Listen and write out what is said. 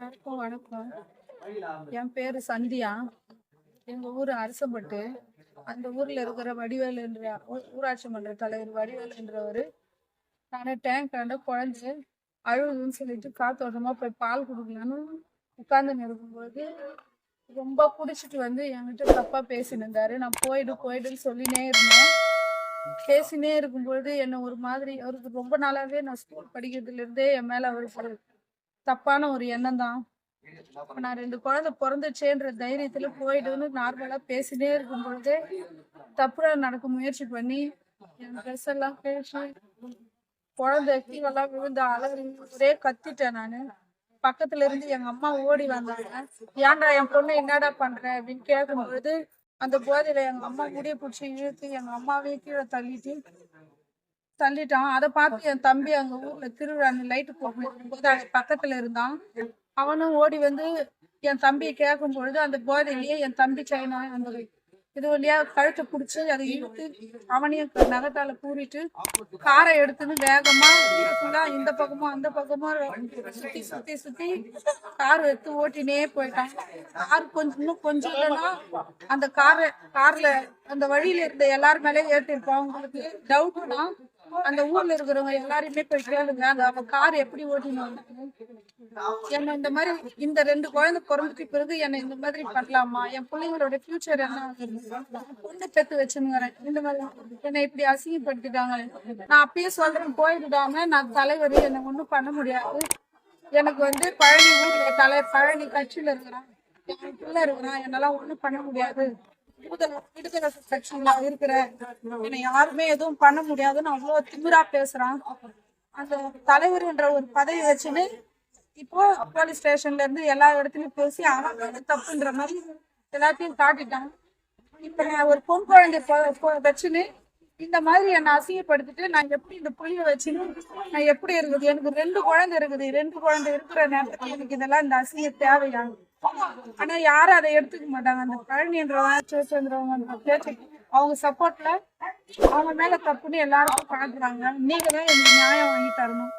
வணக்கம் வணக்கம். என் பேரு சந்தியா. எங்க ஊர் அரசப்பட்டு அந்த ஊர்ல இருக்கிற வடிவேல் என்ற ஊராட்சி மன்ற தலைவர் வடிவேல் என்றவர் நானே டேங்க் ஆண்ட குழந்தை அழுகுதுன்னு சொல்லிட்டு காத்தோட்டமா போய் பால் கொடுக்கலான்னு உட்கார்ந்து இருக்கும்போது ரொம்ப குடிச்சிட்டு வந்து என்கிட்ட தப்பா பேசின்னு இருந்தாரு நான் போயிடு போயிடுன்னு சொல்லினே இருந்தேன். பேசினே இருக்கும்பொழுது என்னை ஒரு மாதிரி அவருக்கு ரொம்ப நாளாவே நான் ஸ்கூல் படிக்கிறதுல இருந்தே என் மேல அவருக்கு தப்பான ஒரு எண்ணம் தான் நான் ரெண்டு குழந்தை பிறந்துச்சேன்ற தைரியத்துல போயிடுன்னு நார்மலா பேசினே இருக்கும் பொழுதே தப்புல நடக்க முயற்சி பண்ணி என் ட்ரெஸ் எல்லாம் பேசி குழந்தை கீழெல்லாம் விழுந்த அளவு ஒரே கத்திட்டேன் நானு. பக்கத்துல இருந்து எங்க அம்மா ஓடி வந்தாங்க. ஏன்டா என் பொண்ணு என்னடா பண்ற? அப்படின்னு கேட்கும் பொழுது அந்த போதையில எங்க அம்மா முடிய பிடிச்சி இழுத்து எங்க அம்மாவையும் கீழே தள்ளிட்டு தள்ளிட்டான். அதை பார்த்து என் தம்பி அங்க ஊர்ல திருவிழா லைட்டு போகும்போது அது பக்கத்துல இருந்தான். அவனும் ஓடி வந்து என் தம்பியை கேட்கும் பொழுது அந்த போதையிலேயே என் தம்பி சைனா அந்த இது வழியா கழுத்தை பிடிச்சி அதை இழுத்து அவனையும் நகத்தால கூறிட்டு காரை எடுத்துன்னு வேகமா ஃபுல்லா இந்த பக்கமும் அந்த பக்கமும் சுத்தி சுத்தி சுத்தி கார் எடுத்து ஓட்டினே போயிட்டான். கார் கொஞ்சம் இன்னும் கொஞ்சம் இல்லைன்னா அந்த காரை கார்ல அந்த வழியில இருந்த எல்லாரும் மேலே ஏற்றிருப்பான் அவங்களுக்கு டவுட்னா அந்த ஊர்ல இருக்கிறவங்க எல்லாரையுமே போய் கேளுங்க. அந்த அவன் கார் எப்படி ஓட்டினாங்க. என்ன இந்த மாதிரி இந்த ரெண்டு குழந்தை பிறந்துக்கு பிறகு என்ன இந்த மாதிரி பண்ணலாமா? என் பிள்ளைங்களோட ஃபியூச்சர் என்ன? ஆகுது? பொண்ணு பெத்து வச்சுங்கிறேன் இந்த மாதிரி என்னை இப்படி அசிங்கப்படுத்திட்டாங்க. நான் அப்பயே சொல்றேன் போயிடுடாம நான் தலைவர் என்னை ஒண்ணும் பண்ண முடியாது. எனக்கு வந்து பழனி ஊர்ல தலை பழனி கட்சியில இருக்கிறான். என் பிள்ளை இருக்கிறான். என்னால ஒண்ணும் பண்ண முடியாது. விடுதலை இருக்கிறேன். என்னை யாருமே எதுவும் பண்ண முடியாதுன்னு அவ்வளவு திமிரா பேசுறான். அந்த தலைவர்ன்ற ஒரு பதவி வச்சுன்னு இப்போ போலீஸ் ஸ்டேஷன்ல இருந்து எல்லா இடத்துலயும் பேசி அவன் தப்புன்ற மாதிரி எல்லாத்தையும் காட்டிட்டான். இப்ப நான் ஒரு பொன் குழந்தை வச்சுன்னு இந்த மாதிரி என்னை அசிங்கப்படுத்திட்டு நான் எப்படி இந்த புளியை வச்சுன்னு நான் எப்படி இருக்குது? எனக்கு ரெண்டு குழந்தை இருக்குது. ரெண்டு குழந்தை இருக்கிற நேரத்துல எனக்கு இதெல்லாம் இந்த அசிங்க தேவையா? ஆனா யாரும் அதை எடுத்துக்க மாட்டாங்க. அந்த பழனின்றவங்க சேச்சந்திரவங்க அவங்க சப்போர்ட்ல அவங்க மேல தப்புன்னு எல்லாருக்கும் பாக்குறாங்க நீங்க தான் எனக்கு நியாயம் வாங்கி தரணும்.